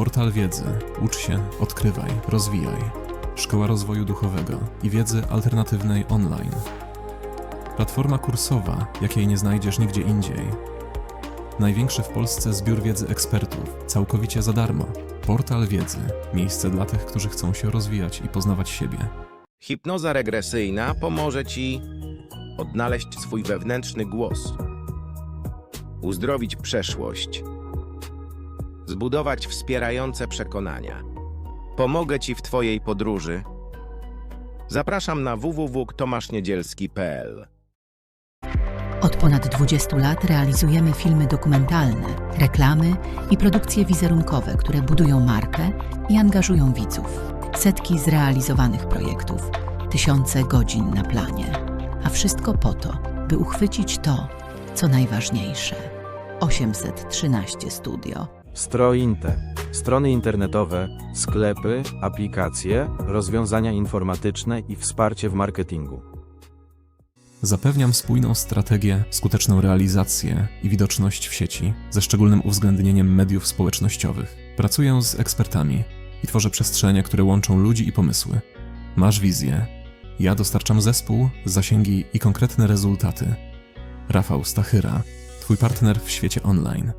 Portal wiedzy. Ucz się, odkrywaj, rozwijaj. Szkoła rozwoju duchowego i wiedzy alternatywnej online. Platforma kursowa, jakiej nie znajdziesz nigdzie indziej. Największy w Polsce zbiór wiedzy ekspertów, całkowicie za darmo. Portal wiedzy. Miejsce dla tych, którzy chcą się rozwijać i poznawać siebie. Hipnoza regresyjna pomoże Ci odnaleźć swój wewnętrzny głos, uzdrowić przeszłość, zbudować wspierające przekonania. Pomogę Ci w Twojej podróży. Zapraszam na www.tomaszniedzielski.pl Od ponad 20 lat realizujemy filmy dokumentalne, reklamy i produkcje wizerunkowe, które budują markę i angażują widzów. Setki zrealizowanych projektów, tysiące godzin na planie. A wszystko po to, by uchwycić to, co najważniejsze. 813 Studio. Strointe. Strony internetowe, sklepy, aplikacje, rozwiązania informatyczne i wsparcie w marketingu. Zapewniam spójną strategię, skuteczną realizację i widoczność w sieci, ze szczególnym uwzględnieniem mediów społecznościowych. Pracuję z ekspertami i tworzę przestrzenie, które łączą ludzi i pomysły. Masz wizję. Ja dostarczam zespół, zasięgi i konkretne rezultaty. Rafał Stachyra, Twój partner w świecie online.